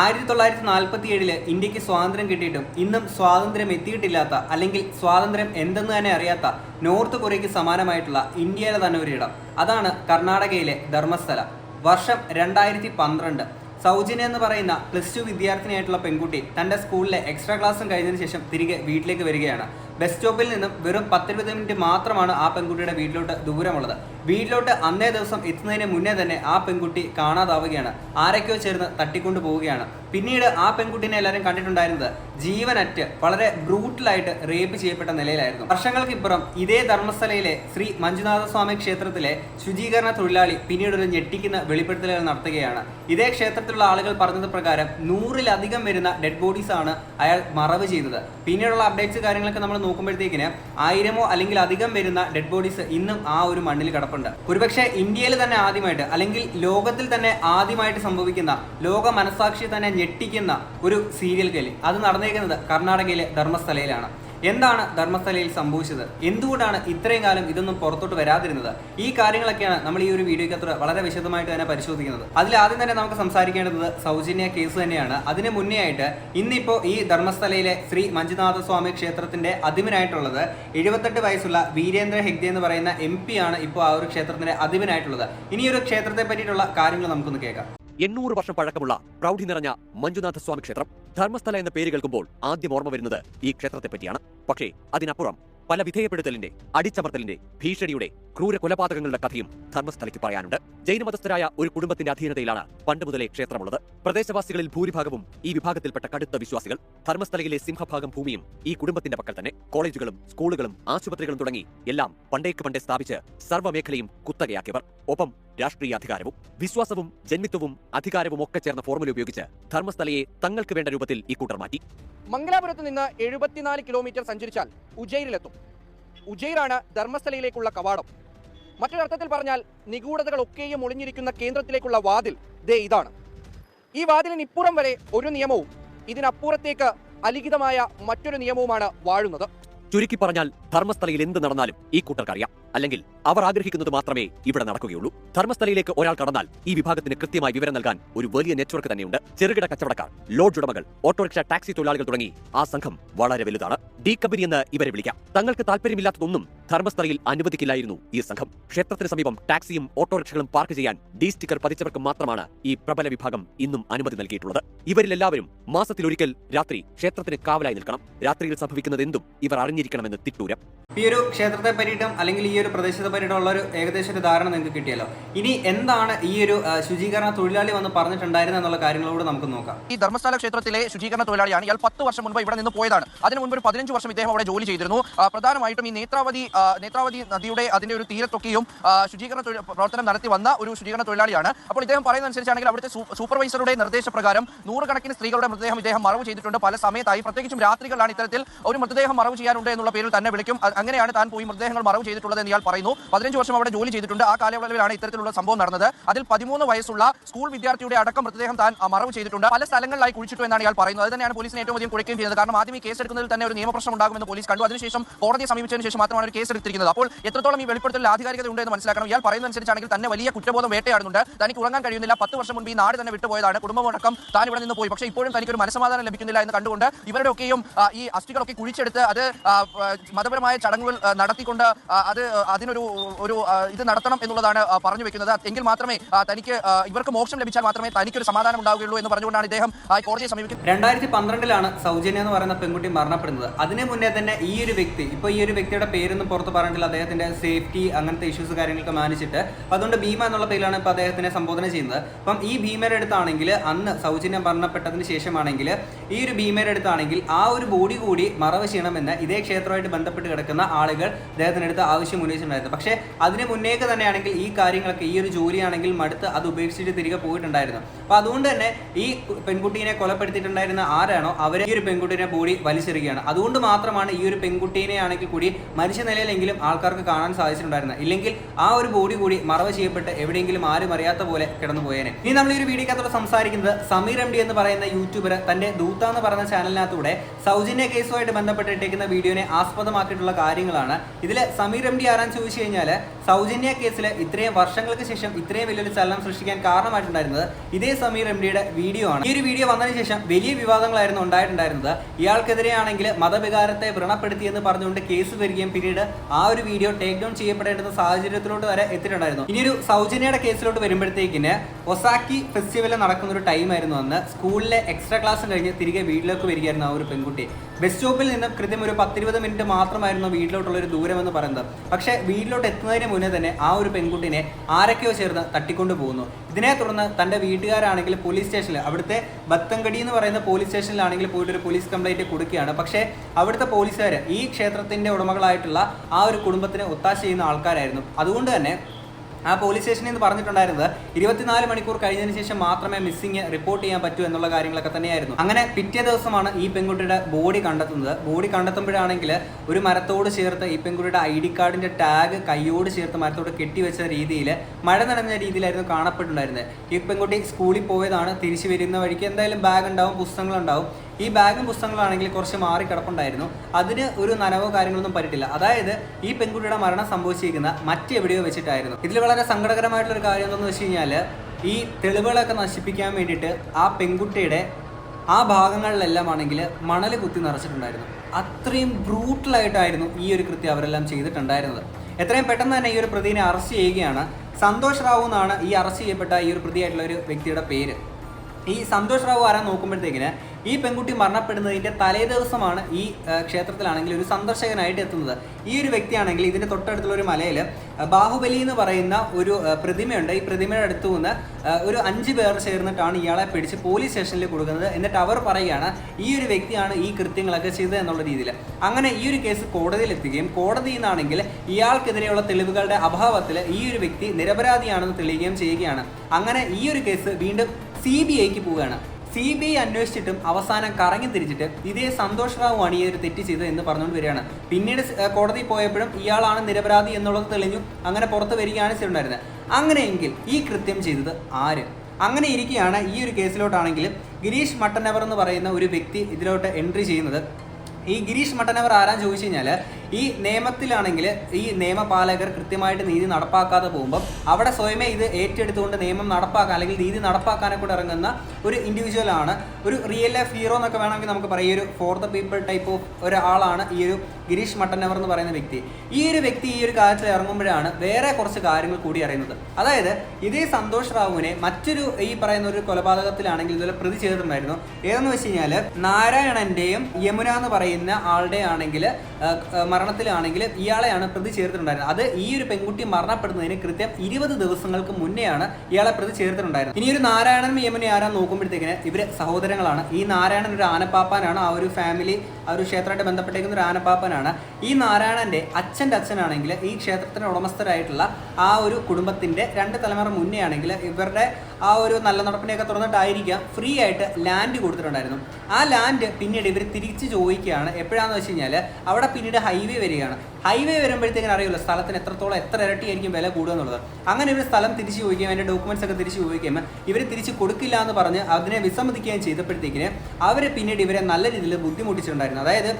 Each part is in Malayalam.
ആയിരത്തി തൊള്ളായിരത്തി നാൽപ്പത്തി ഏഴിൽ ഇന്ത്യയ്ക്ക് സ്വാതന്ത്ര്യം കിട്ടിയിട്ടും ഇന്നും സ്വാതന്ത്ര്യം എത്തിയിട്ടില്ലാത്ത അല്ലെങ്കിൽ സ്വാതന്ത്ര്യം എന്തെന്ന് തന്നെ അറിയാത്ത നോർത്ത് കൊറിയയ്ക്ക് സമാനമായിട്ടുള്ള ഇന്ത്യയിലെ തന്നെ ഒരിടം അതാണ് കർണാടകയിലെ ധർമ്മസ്ഥല. വർഷം രണ്ടായിരത്തി പന്ത്രണ്ട് സൗജന്യ എന്ന് പറയുന്ന പ്ലസ് ടു വിദ്യാർത്ഥിനിയായിട്ടുള്ള പെൺകുട്ടി തന്റെ സ്കൂളിലെ എക്സ്ട്രാ ക്ലാസ്സും കഴിഞ്ഞതിന് ശേഷം തിരികെ വീട്ടിലേക്ക് വരികയാണ്. ബസ് സ്റ്റോപ്പിൽ നിന്നും വെറും പത്തിരുപത് മിനിറ്റ് മാത്രമാണ് ആ പെൺകുട്ടിയുടെ വീട്ടിലോട്ട് ദൂരമുള്ളത്. വീട്ടിലോട്ട് അന്നേ ദിവസം എത്തുന്നതിന് മുന്നേ തന്നെ ആ പെൺകുട്ടി കാണാതാവുകയാണ്. ആരൊക്കെയോ ചേർന്ന് തട്ടിക്കൊണ്ടു പോവുകയാണ്. പിന്നീട് ആ പെൺകുട്ടിനെ എല്ലാവരും കണ്ടിട്ടുണ്ടായിരുന്നത് ജീവനറ്റ് വളരെ ബ്രൂട്ടലായിട്ട് റേപ്പ് ചെയ്യപ്പെട്ട നിലയിലായിരുന്നു. വർഷങ്ങൾക്കിപ്പുറം ഇതേ ധർമ്മസ്ഥലയിലെ ശ്രീ മഞ്ജുനാഥ സ്വാമി ക്ഷേത്രത്തിലെ ശുചീകരണ തൊഴിലാളി പിന്നീട് ഒരു ഞെട്ടിക്കുന്ന വെളിപ്പെടുത്തലുകൾ നടത്തുകയാണ്. ഇതേ ക്ഷേത്രത്തിലുള്ള ആളുകൾ പറഞ്ഞത് പ്രകാരം നൂറിലധികം വരുന്ന ഡെഡ് ബോഡീസ് ആണ് അയാൾ മറവ് ചെയ്തത്. പിന്നീടുള്ള അപ്ഡേറ്റ്സ് കാര്യങ്ങളൊക്കെ നമ്മൾ നോക്കുമ്പോഴത്തേക്കിന് ആയിരമോ അല്ലെങ്കിൽ അധികം വരുന്ന ഡെഡ് ബോഡീസ് ഇന്നും ആ ഒരു മണ്ണിൽ കിടപ്പുണ്ട്. ഒരുപക്ഷെ ഇന്ത്യയിൽ തന്നെ ആദ്യമായിട്ട് അല്ലെങ്കിൽ ലോകത്തിൽ തന്നെ ആദ്യമായിട്ട് സംഭവിക്കുന്ന ലോക മനസാക്ഷി തന്നെ ഞെട്ടിക്കുന്ന ഒരു സീരിയൽ കേലി അത് നടന്നേക്കുന്നത് കർണാടകയിലെ ധർമ്മസ്ഥലയിലാണ്. എന്താണ് ധർമ്മസ്ഥലയിൽ സംഭവിച്ചത്? എന്തുകൊണ്ടാണ് ഇത്രയും കാലം ഇതൊന്നും പുറത്തോട്ട് വരാതിരുന്നത്? ഈ കാര്യങ്ങളൊക്കെയാണ് നമ്മൾ ഈ ഒരു വീഡിയോയ്ക്കത്ര വളരെ വിശദമായിട്ട് തന്നെ പരിശോധിക്കുന്നത്. അതിൽ ആദ്യം തന്നെ നമുക്ക് സംസാരിക്കേണ്ടത് സൗജന്യ കേസ് തന്നെയാണ്. അതിന് മുന്നേ ആയിട്ട് ഈ ധർമ്മസ്ഥലയിലെ ശ്രീ മഞ്ജുനാഥ സ്വാമി ക്ഷേത്രത്തിന്റെ അധിപനായിട്ടുള്ളത് എഴുപത്തെട്ട് വയസ്സുള്ള വീരേന്ദ്ര ഹെഗ്ദെ എന്ന് പറയുന്ന എം ആണ് ഇപ്പോൾ ആ ഒരു ക്ഷേത്രത്തിന്റെ അധിപനായിട്ടുള്ളത്. ഇനി ഒരു ക്ഷേത്രത്തെ പറ്റിയിട്ടുള്ള കാര്യങ്ങൾ നമുക്കൊന്ന് കേൾക്കാം. എണ്ണൂറ് വർഷം പഴക്കമുള്ള പ്രൗഢി നിറഞ്ഞ മഞ്ജുനാഥ സ്വാമി ക്ഷേത്രം ധർമ്മസ്ഥല എന്ന പേര് കേൾക്കുമ്പോൾ ആദ്യം ഓർമ്മ വരുന്നത് ഈ ക്ഷേത്രത്തെപ്പറ്റിയാണ്. പക്ഷേ അതിനപ്പുറം പല വിധേയപ്പെടുത്തലിന്റെ അടിച്ചമർത്തലിന്റെ ഭീഷണിയുടെ ക്രൂര കൊലപാതകങ്ങളുടെ കഥയും ധർമ്മസ്ഥലയ്ക്ക് പറയാനുണ്ട്. ജൈനമതസ്ഥരായ ഒരു കുടുംബത്തിന്റെ അധീനതയിലാണ് പണ്ട് മുതലേ ക്ഷേത്രമുള്ളത്. പ്രദേശവാസികളിൽ ഭൂരിഭാഗവും ഈ വിഭാഗത്തിൽപ്പെട്ട കടുത്ത വിശ്വാസികൾ ധർമ്മസ്ഥലയിലെ സിംഹഭാഗം ഭൂമിയും ഈ കുടുംബത്തിന്റെ പക്കൽ തന്നെ കോളേജുകളും സ്കൂളുകളും ആശുപത്രികളും തുടങ്ങി എല്ലാം പണ്ടേക്ക് പണ്ടേ സ്ഥാപിച്ച് സർവമേഖലയും കുത്തകയാക്കിയവർ. ഒപ്പം രാഷ്ട്രീയ അധികാരവും വിശ്വാസവും ജന്മിത്വവും അധികാരവും ഒക്കെ ചേർന്ന ഫോർമുല ഉപയോഗിച്ച് ധർമ്മസ്ഥലയെ തങ്ങൾക്ക് വേണ്ട രൂപത്തിൽ ഈ കൂട്ടർ മാറ്റി. മംഗലാപുരത്ത് നിന്ന് എഴുപത്തിനാല് കിലോമീറ്റർ സഞ്ചരിച്ചാൽ ഉജൈരിലെത്തും ഉജൈറാണ് ധർമ്മസ്ഥലയിലേക്കുള്ള കവാടം. മറ്റൊരർത്ഥത്തിൽ പറഞ്ഞാൽ നിഗൂഢതകളൊക്കെയും ഒളിഞ്ഞിരിക്കുന്ന കേന്ദ്രത്തിലേക്കുള്ള വാതിൽ ദേ ഇതാണ്. ഈ വാതിലിന് ഇപ്പുറം വരെ ഒരു നിയമവും ഇതിനപ്പുറത്തേക്ക് അലിഖിതമായ മറ്റൊരു നിയമവുമാണ് വാഴുന്നത്. ചുരുക്കി പറഞ്ഞാൽ ധർമ്മസ്ഥലയിൽ എന്ത് നടന്നാലും ഈ കൂട്ടർക്കറിയാം. അല്ലെങ്കിൽ അവർ ആഗ്രഹിക്കുന്നത് മാത്രമേ ഇവിടെ നടക്കുകയുള്ളൂ. ധർമ്മസ്ഥലയിലേക്ക് ഒരാൾ കടന്നാൽ ഈ വിഭാഗത്തിന് കൃത്യമായി വിവരം നൽകാൻ ഒരു വലിയ നെറ്റ്വർക്ക് തന്നെയുണ്ട്. ചെറുകിട കച്ചവടക്കാർ ലോഡ്ജ് ഉടമകൾ ഓട്ടോറിക്ഷ ടാക്സി തൊഴിലാളികൾ തുടങ്ങി ആ സംഘം വളരെ വലുതാണ്. ഡി കമ്പനി എന്ന് ഇവരെ വിളിക്കാം. തങ്ങൾക്ക് താല്പര്യമില്ലാത്തതൊന്നും ധർമ്മസ്ഥലയിൽ അനുവദിക്കില്ലായിരുന്നു ഈ സംഘം. ക്ഷേത്രത്തിന് സമീപം ടാക്സിയും ഓട്ടോറിക്ഷകളും പാർക്ക് ചെയ്യാൻ ഡി സ്റ്റിക്കർ പതിച്ചവർക്ക് മാത്രമാണ് ഈ പ്രബല വിഭാഗം ഇന്നും അനുമതി നൽകിയിട്ടുള്ളത്. ഇവരിലെല്ലാവരും മാസത്തിലൊരിക്കൽ രാത്രി ക്ഷേത്രത്തിന് കാവലായി നിൽക്കണം. രാത്രിയിൽ സംഭവിക്കുന്നത് എന്തും ഇവർ അറിഞ്ഞിരിക്കണമെന്ന് തിട്ടൂരം. ഈ ഒരു ക്ഷേത്രത്തെ പറ്റിയിട്ടും അല്ലെങ്കിൽ ഈ ഒരു പ്രദേശത്തെ പറ്റിയിട്ടും ഉള്ള ഒരു ഏകദേശം ഒരു ധാരണ നിങ്ങൾക്ക് കിട്ടിയല്ലോ. ഇനി എന്താണ് ഈ ഒരു ശുചീകരണ തൊഴിലാളി വന്ന് പറഞ്ഞിട്ടുണ്ടായിരുന്നത് എന്നുള്ള കാര്യങ്ങളോട് നമുക്ക് നോക്കാം. ഈ ധർമ്മസ്ഥല ക്ഷേത്രത്തിലെ ശുചീകരണ തൊഴിലാളിയാണ് ഇയാൾ പത്ത് വർഷം മുൻപ് ഇവിടെ നിന്ന് പോയതാണ്. അതിന് മുൻപ് ഒരു പതിനഞ്ച് വർഷം ഇദ്ദേഹം അവിടെ ജോലി ചെയ്തിരുന്നു. പ്രധാനമായിട്ടും ഈ നേത്രാവതി നേത്രാവതി നദിയുടെ അതിന്റെ ഒരു തീരത്തൊക്കെയും ശുചീകരണ പ്രവർത്തനം നടത്തി വന്ന ഒരു ശുചീകരണ തൊഴിലാളിയാണ്. അപ്പോൾ ഇദ്ദേഹം പറയുന്ന അനുസരിച്ചാണെങ്കിൽ അവിടുത്തെ സൂപ്പർവൈസറുടെ നിർദ്ദേശപ്രകാരം നൂറുകണക്കിന് സ്ത്രീകളുടെ മൃതദേഹം ഇദ്ദേഹം മറവ് ചെയ്തിട്ടുണ്ട്. പല സമയത്തായി പ്രത്യേകിച്ചും രാത്രികളിലാണ് ഇത്തരത്തിൽ ഒരു മൃതദേഹം മറവ് ചെയ്യാനുണ്ട് എന്നുള്ള പേരിൽ തന്നെ വിളിക്കും. അങ്ങനെയാണ് താൻ പോയി മൃതദേഹങ്ങൾ മറവ് ചെയ്തിട്ടുള്ളത് എന്ന് ഇയാൾ പറയുന്നു. പതിനഞ്ച് വർഷം അവിടെ ജോലി ചെയ്തിട്ടുണ്ട്. ആ കാലയളവിലാണ് ഇത്തരത്തിലുള്ള സംഭവം നടന്നത്. അതിൽ പതിമൂന്ന് വയസ്സുള്ള സ്കൂൾ വിദ്യാർത്ഥിയുടെ അടക്കം മൃതദേഹം താൻ മറവ് ചെയ്തിട്ടുണ്ട്. പല സ്ഥലങ്ങളിലായി കുഴിച്ചിട്ടു എന്നാണ് ഇയാൾ പറയുന്നത്. അത് തന്നെയാണ് പോലീസിനെ ഏറ്റവും അധികം കുഴിക്കുകയും ചെയ്യുന്നത്. കാരണം ആദ്യം ഈ കേസ് എടുക്കുന്നതിൽ തന്നെ ഒരു നിയമപ്രശ്നം ഉണ്ടാകുമെന്ന് പോലീസ് കണ്ടു. അതിനുശേഷം കോടതിയെ സമീപിച്ചതിന് ശേഷം മാത്രമാണ് ഒരു കേസ് എടുത്തിരിക്കുന്നത് അപ്പോൾ എത്രത്തോളം ഈ വെളിപ്പെടുത്തൽ ആധികാരികത ഉണ്ട് എന്ന് മനസ്സിലാക്കണം. ഇയാൾ പറയുന്നതനുസരിച്ചാണെങ്കിൽ തന്നെ വലിയ കുറ്റബോധം വേട്ടയാടുന്നുണ്ട്. തനിക്ക് ഉറങ്ങാൻ കഴിയുന്നില്ല. പത്ത് വർഷം മുൻപ് ഈ നാട് തന്നെ വിട്ടുപോയതാണ്. കുടുംബമടക്കം താൻ ഇവിടെ നിന്ന് പോയി. പക്ഷേ ഇപ്പോഴും തനിക്ക് ഒരു മനസ്സമാധാനം ലഭിക്കുന്നില്ല എന്ന് കണ്ടുകൊണ്ട് ഇവരുടെ ഒക്കെയും ആ, ഈ അസ്ഥികളൊക്കെ കുഴിച്ചെടുത്ത് അത് മതപരമായ ചടങ്ങുകൾ നടത്തിക്കൊണ്ട് അത് അതിനൊരു ഒരു ഇത് നടത്തണം എന്നുള്ളതാണ് പറഞ്ഞു വെക്കുന്നത്. എങ്കിൽ മാത്രമേ തനിക്ക് ഇവർക്ക് മോക്ഷം ലഭിച്ചാൽ മാത്രമേ തനിക്കൊരു സമാധാനം ഉണ്ടാവുകയുള്ളൂ എന്ന് പറഞ്ഞുകൊണ്ടാണ് ഇദ്ദേഹം കോടതിയെ സമീപിക്കുന്നത്. രണ്ടായിരത്തി പന്ത്രണ്ടിലാണ് സൗജന്യ എന്ന് പറയുന്ന പെൺകുട്ടി മരണപ്പെടുന്നത്. അതിനു മുന്നേ തന്നെ ഈ ഒരു വ്യക്തി ഇപ്പൊ ഈ ഒരു വ്യക്തിയുടെ പേരൊന്നും പുറത്ത് പറഞ്ഞിട്ടില്ല. അദ്ദേഹത്തിന്റെ സേഫ്റ്റി അങ്ങനത്തെ ഇഷ്യൂസ് കാര്യങ്ങളൊക്കെ മാനിച്ചിട്ട്. അതുകൊണ്ട് ഭീമ എന്നുള്ള പേരിലാണ് ഇപ്പൊ അദ്ദേഹത്തിനെ സംബോധന ചെയ്യുന്നത്. അപ്പം ഈ ഭീമയുടെ അടുത്താണെങ്കിൽ അന്ന് സൗജന്യം മരണപ്പെട്ടതിന് ശേഷമാണെങ്കിൽ ഈ ഒരു ഭീമയുടെ അടുത്താണെങ്കിൽ ആ ഒരു ബോഡി കൂടി മറവ് ചെയ്യണമെന്ന് ഇതേ ക്ഷേത്രമായിട്ട് ബന്ധപ്പെട്ട് കിടക്കുന്ന ആളുകൾ അദ്ദേഹത്തിനടുത്ത് ആവശ്യം ഉന്നയിച്ചിട്ടുണ്ടായിരുന്നു. പക്ഷേ അതിന് മുന്നേക്ക് തന്നെയാണെങ്കിൽ ഈ കാര്യങ്ങളൊക്കെ ഈ ഒരു ജോലിയാണെങ്കിൽ മടുത്ത് അത് ഉപേക്ഷിച്ചിട്ട് തിരികെ പോയിട്ടുണ്ടായിരുന്നു. അപ്പോൾ അതുകൊണ്ട് തന്നെ ഈ പെൺകുട്ടീനെ കൊലപ്പെടുത്തിയിട്ടുണ്ടായിരുന്ന ആരാണോ അവരെ ഈ ഒരു പെൺകുട്ടീനെ ബോഡി വലിച്ചെറിയുകയാണ്. അതുകൊണ്ട് മാത്രമാണ് ഈ ഒരു പെൺകുട്ടീനെ ആണെങ്കിൽ കൂടി മനുഷ്യ നിലയിലെങ്കിലും ആൾക്കാർക്ക് കാണാൻ സാധിച്ചിട്ടുണ്ടായിരുന്നത്. ഇല്ലെങ്കിൽ ആ ഒരു ബോഡി കൂടി മറവ് ചെയ്യപ്പെട്ട് എവിടെയെങ്കിലും ആരും അറിയാത്ത പോലെ കിടന്നു പോയേനെ. ഇനി നമ്മൾ ഈ ഒരു വീഡിയോക്കകത്തോടെ സംസാരിക്കുന്നത് സമീർ എം ഡി എന്ന് പറയുന്ന യൂട്യൂബർ തന്റെ ദൂത്ത എന്ന് പറയുന്ന ചാനലിനകത്തൂടെ സൗജന്യ കേസുമായിട്ട് ബന്ധപ്പെട്ടിട്ടേക്കുന്ന വീഡിയോനെ ആസ്പദമാക്കിയിട്ടുള്ള കാര്യങ്ങളാണ്. ഇതിൽ സമീർ എം ഡി ആരാന്ന് ചോദിച്ചു കഴിഞ്ഞാൽ സൗജന്യ കേസിൽ ഇത്രയും വർഷങ്ങൾക്ക് ശേഷം ഇത്രയും വലിയൊരു ചലനം സൃഷ്ടിക്കാൻ കാരണമായിട്ടുണ്ടായിരുന്നത് ഇതേ സമീർ എം ഡിയുടെ വീഡിയോ ആണ്. ഈ ഒരു വീഡിയോ വന്നതിന് ശേഷം വലിയ വിവാദങ്ങളായിരുന്നു ഉണ്ടായിട്ടുണ്ടായിരുന്നത്. ഇയാൾക്കെതിരെയാണെങ്കിൽ മതവികാരത്തെ വ്രണപ്പെടുത്തി എന്ന് പറഞ്ഞുകൊണ്ട് കേസ് വരികയും പിന്നീട് ആ ഒരു വീഡിയോ ടേക്ക് ഡൗൺ ചെയ്യപ്പെടേണ്ടുന്ന സാഹചര്യത്തിലോട്ട് വരെ എത്തിയിട്ടുണ്ടായിരുന്നു. ഇനിയൊരു സൗജന്യയുടെ കേസിലോട്ട് വരുമ്പോഴത്തേക്കിന് ഒസാക്കി ഫെസ്റ്റിവൽ നടക്കുന്ന ഒരു ടൈം ആയിരുന്നു അന്ന്. സ്കൂളിലെ എക്സ്ട്രാ ക്ലാസ് കഴിഞ്ഞ് തിരികെ വീട്ടിലേക്ക് വരികയായിരുന്നു ആ ഒരു പെൺകുട്ടി. ബസ് സ്റ്റോപ്പിൽ നിന്ന് കൃത്യം ഒരു പത്തിരുപത് മിനിറ്റ് മാത്രമായിരുന്നു വീട്ടിലോട്ടുള്ള ഒരു ദൂരമെന്ന് പറയുന്നത്. പക്ഷേ വീട്ടിലോട്ട് എത്തുന്നതിന് മുന്നേ തന്നെ ആ ഒരു പെൺകുട്ടിനെ ആരൊക്കെയോ ചേർന്ന് തട്ടിക്കൊണ്ടു പോകുന്നു. ഇതിനെ തുടർന്ന് തന്റെ വീട്ടുകാരാണെങ്കിൽ പോലീസ് സ്റ്റേഷനിൽ അവിടുത്തെ ബത്തങ്കടി എന്ന് പറയുന്ന പോലീസ് സ്റ്റേഷനിലാണെങ്കിൽ പോയിട്ട് ഒരു പോലീസ് കംപ്ലൈന്റ് കൊടുക്കുകയാണ്. പക്ഷേ അവിടുത്തെ പോലീസുകാർ ഈ ക്ഷേത്രത്തിന്റെ ഉടമകളായിട്ടുള്ള ആ ഒരു കുടുംബത്തിന് ഒത്താശ ചെയ്യുന്ന ആൾക്കാരായിരുന്നു. അതുകൊണ്ട് തന്നെ ആ പോലീസ് സ്റ്റേഷനിൽ നിന്ന് പറഞ്ഞിട്ടുണ്ടായിരുന്നത് ഇരുപത്തിനാല് മണിക്കൂർ കഴിഞ്ഞതിന് ശേഷം മാത്രമേ മിസ്സിംഗ് റിപ്പോർട്ട് ചെയ്യാൻ പറ്റൂ എന്നുള്ള കാര്യങ്ങളൊക്കെ തന്നെയായിരുന്നു. അങ്ങനെ പിറ്റേ ദിവസമാണ് ഈ പെൺകുട്ടിയുടെ ബോഡി കണ്ടെത്തുന്നത്. ബോഡി കണ്ടെത്തുമ്പോഴാണെങ്കിൽ ഒരു മരത്തോട് ചേർത്ത് ഈ പെൺകുട്ടിയുടെ ഐ ഡി കാർഡിന്റെ ടാഗ് കൈയോട് ചേർത്ത് മരത്തോട് കെട്ടിവെച്ച രീതിയിൽ മഴ നനഞ്ഞ രീതിയിലായിരുന്നു കാണപ്പെട്ടുണ്ടായിരുന്നത് ഈ പെൺകുട്ടി സ്കൂളിൽ പോയതാണ്. തിരിച്ചു വരുന്ന വഴിക്ക് എന്തായാലും ബാഗ് ഉണ്ടാവും പുസ്തകങ്ങളുണ്ടാവും ഈ ബാഗും പുസ്തകങ്ങളാണെങ്കിൽ കുറച്ച് മാറി കിടപ്പുണ്ടായിരുന്നു. അതിന് ഒരു നനവോ കാര്യങ്ങളൊന്നും പറ്റിയിട്ടില്ല അതായത് ഈ പെൺകുട്ടിയുടെ മരണം സംഭവിച്ചിരിക്കുന്ന മറ്റെവിടെയോ വെച്ചിട്ടായിരുന്നു. ഇതിൽ വളരെ സങ്കടകരമായിട്ടുള്ള ഒരു കാര്യം എന്താണെന്ന് വെച്ച് കഴിഞ്ഞാൽ ഈ തെളിവുകളൊക്കെ നശിപ്പിക്കാൻ വേണ്ടിയിട്ട് ആ പെൺകുട്ടിയുടെ ആ ഭാഗങ്ങളിലെല്ലാം ആണെങ്കിൽ മണൽ കുത്തി നിറച്ചിട്ടുണ്ടായിരുന്നു. അത്രയും ബ്രൂട്ടലായിട്ടായിരുന്നു ഈ ഒരു കൃത്യം അവരെല്ലാം ചെയ്തിട്ടുണ്ടായിരുന്നത്. എത്രയും പെട്ടെന്ന് തന്നെ ഈ ഒരു പ്രതിനെ അറസ്റ്റ് ചെയ്യുകയാണ്. സന്തോഷ് റാവു എന്നാണ് ഈ അറസ്റ്റ് ചെയ്യപ്പെട്ട ഈ ഒരു പ്രതിയായിട്ടുള്ള ഒരു വ്യക്തിയുടെ പേര്. ഈ സന്തോഷ് റാവു ആരാ നോക്കുമ്പോഴത്തേക്കിന് ഈ പെൺകുട്ടി മരണപ്പെടുന്നതിന്റെ തലേ ദിവസമാണ് ഈ ക്ഷേത്രത്തിലാണെങ്കിൽ ഒരു സന്ദർശകനായിട്ട് എത്തുന്നത്. ഈ ഒരു വ്യക്തിയാണെങ്കിൽ ഇതിന്റെ തൊട്ടടുത്തുള്ള ഒരു മലയിൽ ബാഹുബലി എന്ന് പറയുന്ന ഒരു പ്രതിമയുണ്ട്. ഈ പ്രതിമയുടെ അടുത്ത് നിന്ന് ഒരു അഞ്ച് പേർ ചേർന്നിട്ടാണ് ഇയാളെ പിടിച്ച് പോലീസ് സ്റ്റേഷനിൽ കൊടുക്കുന്നത്. എന്നിട്ട് അവർ പറയുകയാണ് ഈ ഒരു വ്യക്തിയാണ് ഈ കൃത്യങ്ങളൊക്കെ ചെയ്തത് എന്നുള്ള രീതിയിൽ. അങ്ങനെ ഈ ഒരു കേസ് കോടതിയിൽ എത്തുകയും കോടതിയിൽ നിന്നാണെങ്കിൽ ഇയാൾക്കെതിരെയുള്ള തെളിവുകളുടെ അഭാവത്തിൽ ഈ ഒരു വ്യക്തി നിരപരാധിയാണെന്ന് തെളിയുകയും ചെയ്യുകയാണ്. അങ്ങനെ ഈ ഒരു കേസ് വീണ്ടും സി ബി ഐക്ക് പോവുകയാണ്. സി ബി ഐ അന്വേഷിച്ചിട്ടും അവസാനം കറങ്ങി തിരിച്ചിട്ട് ഇതേ സന്തോഷ് റാവുമാണ് ഈ ഒരു തെറ്റ് ചെയ്തത് എന്ന് പറഞ്ഞുകൊണ്ട് വരികയാണ്. പിന്നീട് കോടതി പോയപ്പോഴും ഇയാളാണ് നിരപരാധി എന്നുള്ളത് തെളിഞ്ഞു. അങ്ങനെ പുറത്ത് വരികയാണ് ചെയ്തിട്ടുണ്ടായിരുന്നത് അങ്ങനെയെങ്കിൽ ഈ കൃത്യം ചെയ്തത് ആര്? അങ്ങനെ ഇരിക്കുകയാണ് ഈ ഒരു കേസിലോട്ടാണെങ്കിൽ ഗിരീഷ് മട്ടനവർ എന്ന് പറയുന്ന ഒരു വ്യക്തി ഇതിലോട്ട് എൻട്രി ചെയ്യുന്നത്. ഈ ഗിരീഷ് മട്ടനവർ ആരാൻ ചോദിച്ചു കഴിഞ്ഞാൽ ഈ നിയമത്തിലാണെങ്കിൽ ഈ നിയമപാലകർ കൃത്യമായിട്ട് നീതി നടപ്പാക്കാതെ പോകുമ്പോൾ അവിടെ സ്വയമേ ഇത് ഏറ്റെടുത്തുകൊണ്ട് നിയമം നടപ്പാക്കാൻ അല്ലെങ്കിൽ നീതി നടപ്പാക്കാനെ കൂടെ ഇറങ്ങുന്ന ഒരു ഇൻഡിവിജ്വൽ ആണ്. ഒരു റിയൽ ലൈഫ് ഹീറോ എന്നൊക്കെ വേണമെങ്കിൽ നമുക്ക് പറയാം. ഈ ഒരു for the people type of ഒരാളാണ് ഈ ഒരു ഗിരീഷ് മട്ടന്നവർ എന്ന് പറയുന്ന വ്യക്തി. ഈ ഒരു വ്യക്തി ഈ ഒരു കാര്യത്തിൽ ഇറങ്ങുമ്പോഴാണ് വേറെ കുറച്ച് കാര്യങ്ങൾ കൂടി അറിയുന്നത്. അതായത് ഇതേ സന്തോഷ് റാവുവിനെ മറ്റൊരു ഈ പറയുന്ന ഒരു കൊലപാതകത്തിലാണെങ്കിൽ ഇതുപോലെ പ്രതി ചെയ്തിട്ടുണ്ടായിരുന്നു. ഏതെന്ന് വെച്ച് കഴിഞ്ഞാൽ നാരായണന്റെയും യമുന എന്ന് പറയുന്ന ആളുടെ ആണെങ്കിൽ മരണത്തിലാണെങ്കിൽ ഇയാളെയാണ് പ്രതി ചേർത്തിട്ടുണ്ടായിരുന്നത്. അത് ഈ ഒരു പെൺകുട്ടി മരണപ്പെടുന്നതിന് കൃത്യം ഇരുപത് ദിവസങ്ങൾക്ക് മുന്നെയാണ് ഇയാളെ പ്രതി ചേർത്തിട്ടുണ്ടായിരുന്നത്. ഇനി ഒരു നാരായണനും യമനെ ആരാ നോക്കുമ്പോഴത്തേക്കിന് ഇവർ സഹോദരങ്ങളാണ്. ഈ നാരായണൻ ഒരു ആനപ്പാപ്പാനാണ്. ആ ഒരു ഫാമിലി ആ ഒരു ക്ഷേത്രമായിട്ട് ബന്ധപ്പെട്ടേക്കുന്ന ഒരു ആനപ്പാപ്പനാണ്. ഈ നാരായണന്റെ അച്ഛന്റെ അച്ഛനാണെങ്കിൽ ഈ ക്ഷേത്രത്തിന്റെ ഉടമസ്ഥരായിട്ടുള്ള ആ ഒരു കുടുംബത്തിന്റെ രണ്ട് തലമുറ മുന്നേ ആണെങ്കിൽ ഇവരുടെ ആ ഒരു നല്ല നടപ്പിനെയൊക്കെ തുറന്നിട്ടായിരിക്കാം ഫ്രീ ആയിട്ട് ലാൻഡ് കൊടുത്തിട്ടുണ്ടായിരുന്നു. ആ ലാൻഡ് പിന്നീട് ഇവർ തിരിച്ച് ചോദിക്കുകയാണ്. എപ്പോഴാന്ന് വെച്ച് കഴിഞ്ഞാൽ അവിടെ പിന്നീട് ഹൈവേ വരികയാണ്. ഹൈവേ വരുമ്പോഴത്തേക്കും അറിയുമല്ലോ സ്ഥലത്തിന് എത്രത്തോളം എത്ര ഇരട്ടി ആയിരിക്കും വില കൂടുക എന്നുള്ളത്. അങ്ങനെ ഇവർ സ്ഥലം തിരിച്ച് ചോദിക്കുകയും അതിന്റെ ഡോക്യുമെന്റ്സ് ഒക്കെ തിരിച്ച് ചോദിക്കുകയും ഇവർ തിരിച്ച് കൊടുക്കില്ല എന്ന് പറഞ്ഞ് അതിനെ വിസമ്മതിക്കുകയും ചെയ്തപ്പോഴത്തേക്കിന് അവരെ പിന്നീട് ഇവരെ നല്ല രീതിയിൽ ബുദ്ധിമുട്ടിച്ചിട്ടുണ്ടായിരുന്നു. അതായത്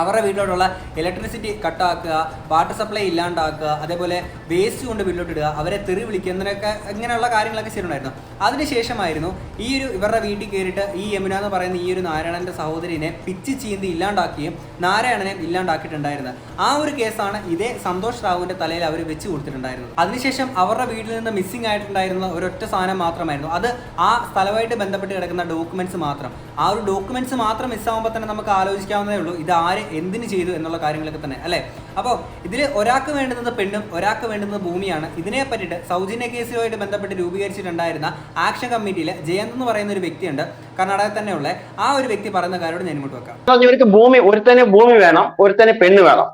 അവരുടെ വീട്ടിലോട്ടുള്ള ഇലക്ട്രിസിറ്റി കട്ടാക്കുക വാട്ടർ സപ്ലൈ ഇല്ലാണ്ടാക്കുക അതേപോലെ വേസ്റ്റ് കൊണ്ട് വീട്ടിലോട്ട് ഇടുക അവരെ തെറി വിളിക്കുക എന്നൊക്കെ ഇങ്ങനെയുള്ള കാര്യങ്ങളൊക്കെ ചെയ്തിട്ടുണ്ടായിരുന്നു. അതിനുശേഷമായിരുന്നു ഈ ഒരു ഇവരുടെ വീട്ടിൽ കയറിയിട്ട് ഈ യമുന എന്ന് പറയുന്ന ഈ ഒരു നാരായണന്റെ സഹോദരിനെ പിച്ച് ചീന്തി ഇല്ലാണ്ടാക്കുകയും നാരായണനെ ഇല്ലാണ്ടാക്കിയിട്ടുണ്ടായിരുന്നത്. ആ ഒരു കേസാണ് ഇതേ സന്തോഷ് റാവുവിന്റെ തലയിൽ അവർ വെച്ച് കൊടുത്തിട്ടുണ്ടായിരുന്നത്. അതിനുശേഷം അവരുടെ വീട്ടിൽ നിന്ന് മിസ്സിംഗ് ആയിട്ടുണ്ടായിരുന്ന ഒരൊറ്റ സാധനം മാത്രമായിരുന്നു. അത് ആ സ്ഥലമായിട്ട് ബന്ധപ്പെട്ട് കിടക്കുന്ന ഡോക്യുമെന്റ്സ് മാത്രം. ആ ഒരു ഡോക്യുമെന്റ്സ് മാത്രം മിസ്സാവുമ്പോൾ തന്നെ നമുക്ക് ആലോചിക്കാവുന്നതേ ഉള്ളൂ. ഇത് ആര് എന്തിന് ചെയ്തു എന്നുള്ള കാര്യങ്ങളൊക്കെ തന്നെ അല്ലേ? അപ്പോൾ ഇതിൽ ഒരാൾക്ക് വേണ്ടുന്നത് പെണ്ണും ഒരാൾക്ക് വേണ്ടുന്നത് ഭൂമിയാണ്. ഇതിനെ പറ്റിയിട്ട് സൗജന്യ കേസുമായിട്ട് ബന്ധപ്പെട്ട് രൂപീകരിച്ചിട്ടുണ്ടായിരുന്ന ആക്ഷൻ കമ്മിറ്റിയിൽ ജയന്ത് എന്ന് പറയുന്ന ഒരു വ്യക്തിയുണ്ട് കർണാടകത്തിൽ തന്നെയുള്ള. ആ ഒരു വ്യക്തി പറയുന്ന കാര്യോട് ഞാൻ ഇങ്ങോട്ട് വെക്കാം. ഇവർക്ക് ഭൂമി ഒരുത്തന് ഭൂമി വേണം ഒരു തന്നെ പെണ്ണ് വേണം.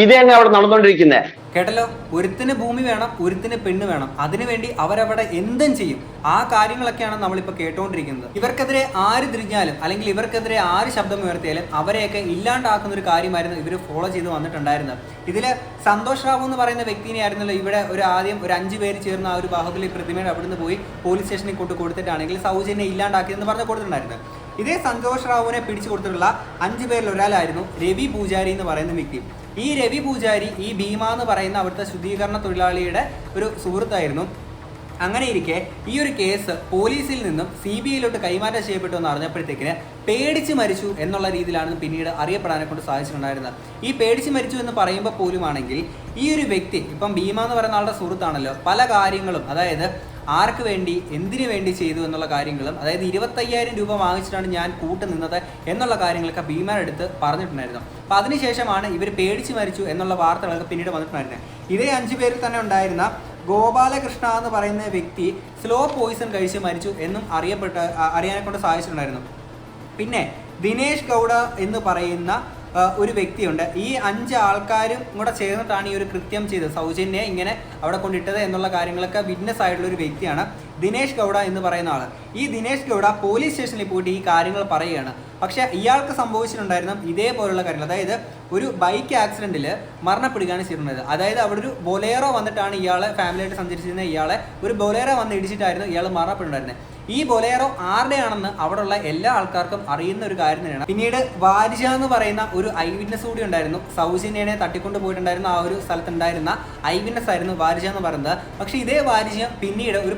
ഇത് അവിടെ നടന്നുകൊണ്ടിരിക്കുന്നത് കേട്ടല്ലോ? ഒരുത്തിന് ഭൂമി വേണം ഒരുത്തിന് പെണ്ണ് വേണം. അതിനുവേണ്ടി അവരവിടെ എന്തും ചെയ്യും. ആ കാര്യങ്ങളൊക്കെയാണ് നമ്മളിപ്പോൾ കേട്ടുകൊണ്ടിരിക്കുന്നത് ഇവർക്കെതിരെ ആര് തിരിഞ്ഞാലും അല്ലെങ്കിൽ ഇവർക്കെതിരെ ആര് ശബ്ദം ഉയർത്തിയാലും അവരെയൊക്കെ ഇല്ലാണ്ടാക്കുന്ന ഒരു കാര്യമായിരുന്നു ഇവർ ഫോളോ ചെയ്ത് വന്നിട്ടുണ്ടായിരുന്നത്. ഇതിൽ സന്തോഷ് റാവു എന്ന് പറയുന്ന വ്യക്തിനെ ആയിരുന്നല്ലോ ഇവിടെ ഒരു ആദ്യം ഒരു അഞ്ച് പേര് ചേർന്ന ആ ഒരു ബാഹുബലി പ്രതിമയുടെ അവിടുന്ന് പോയി പോലീസ് സ്റ്റേഷനിൽ കൊണ്ട് കൊടുത്തിട്ടാണെങ്കിൽ ഇല്ലാണ്ടാക്കി എന്ന് പറഞ്ഞ് കൊടുത്തിട്ടുണ്ടായിരുന്നത് ഇതേ സന്തോഷ് റാവുവിനെ പിടിച്ചു കൊടുത്തിട്ടുള്ള അഞ്ചു പേരിൽ ഒരാളായിരുന്നു രവി പൂജാരി എന്ന് പറയുന്ന വ്യക്തി. ഈ രവി പൂജാരി ഈ ഭീമ എന്ന് പറയുന്ന അവിടുത്തെ ശുദ്ധീകരണ തൊഴിലാളിയുടെ ഒരു സുഹൃത്തായിരുന്നു. അങ്ങനെ ഇരിക്കെ ഈ ഒരു കേസ് പോലീസിൽ നിന്നും സി ബി ഐയിലോട്ട് കൈമാറ്റം ചെയ്യപ്പെട്ടു എന്ന് അറിഞ്ഞപ്പോഴത്തേക്കിന് പേടിച്ച് മരിച്ചു എന്നുള്ള രീതിയിലാണ് പിന്നീട് അറിയപ്പെടാനെ കൊണ്ട് സാധിച്ചിട്ടുണ്ടായിരുന്നത്. ഈ പേടിച്ച് മരിച്ചു എന്ന് പറയുമ്പോൾ പോലുമാണെങ്കിൽ ഈ ഒരു വ്യക്തി ഇപ്പം ഭീമ എന്ന് പറയുന്ന ആളുടെ സുഹൃത്താണല്ലോ പല കാര്യങ്ങളും അതായത് ആർക്ക് വേണ്ടി എന്തിനു വേണ്ടി ചെയ്തു എന്നുള്ള കാര്യങ്ങളും അതായത് ഇരുപത്തയ്യായിരം രൂപ വാങ്ങിച്ചിട്ടാണ് ഞാൻ കൂട്ട് നിന്നത് എന്നുള്ള കാര്യങ്ങളൊക്കെ ഭീമാൻ എടുത്ത് പറഞ്ഞിട്ടുണ്ടായിരുന്നു. അപ്പോൾ അതിനുശേഷമാണ് ഇവർ പേടിച്ച് മരിച്ചു എന്നുള്ള വാർത്തകളൊക്കെ പിന്നീട് വന്നിട്ടുണ്ടായിരുന്നത് ഇതേ അഞ്ചു പേരിൽ തന്നെ ഉണ്ടായിരുന്ന ഗോപാലകൃഷ്ണ എന്ന് പറയുന്ന വ്യക്തി സ്ലോ പോയിസൺ കഴിച്ച് മരിച്ചു എന്നും അറിയപ്പെട്ട അറിയാനെ കൊണ്ട് സാധിച്ചിട്ടുണ്ടായിരുന്നു. പിന്നെ ദിനേഷ് ഗൗഡ എന്ന് പറയുന്ന ഒരു വ്യക്തിയുണ്ട്. ഈ അഞ്ച് ആൾക്കാരും കൂടെ ചേർന്നിട്ടാണ് ഈ ഒരു കൃത്യം ചെയ്തത്. സൗജന്യെ ഇങ്ങനെ അവിടെ കൊണ്ടിട്ടത് എന്നുള്ള കാര്യങ്ങളൊക്കെ വിറ്റ്നസ് ആയിട്ടുള്ള ഒരു വ്യക്തിയാണ്. ദിനേഷ് ഗൗഡ എന്ന് പറയുന്ന ആൾ ഈ ദിനേഷ് ഗൗഡ പോലീസ് സ്റ്റേഷനിൽ പോയിട്ട് ഈ കാര്യങ്ങൾ പറയുകയാണ്. പക്ഷേ ഇയാൾക്ക് സംഭവിച്ചിട്ടുണ്ടായിരുന്ന ഇതേപോലുള്ള കാര്യങ്ങൾ അതായത് ഒരു ബൈക്ക് ആക്സിഡന്റിൽ മരണപ്പെടുകയാണ് ചെയ്തിട്ടുണ്ടായത്. അതായത് അവിടെ ഒരു ബൊലേറോ വന്നിട്ടാണ് ഇയാളെ ഫാമിലിയായിട്ട് സഞ്ചരിച്ചിരുന്ന ഇയാളെ ഒരു ബൊലേറോ വന്ന് ഇടിച്ചിട്ടായിരുന്നു ഇയാൾ മരണപ്പെടുന്നുണ്ടായിരുന്നത് ഈ ബൊലേറോ ആരുടെയാണെന്ന് അവിടെയുള്ള എല്ലാ ആൾക്കാർക്കും അറിയുന്ന ഒരു കാര്യം തന്നെയാണ്. പിന്നീട് വാരിജ എന്ന് പറയുന്ന ഒരു ഐ വിറ്റ്നസ് കൂടി ഉണ്ടായിരുന്നു. സൗജന്യനെ തട്ടിക്കൊണ്ട് പോയിട്ടുണ്ടായിരുന്ന ആ ഒരു സ്ഥലത്തുണ്ടായിരുന്ന ഐ വിറ്റ്നസ് ആയിരുന്നു വാരിജ എന്ന് പറയുന്നത്. പക്ഷേ ഇതേ വാരിജ പിന്നീട് ഒരു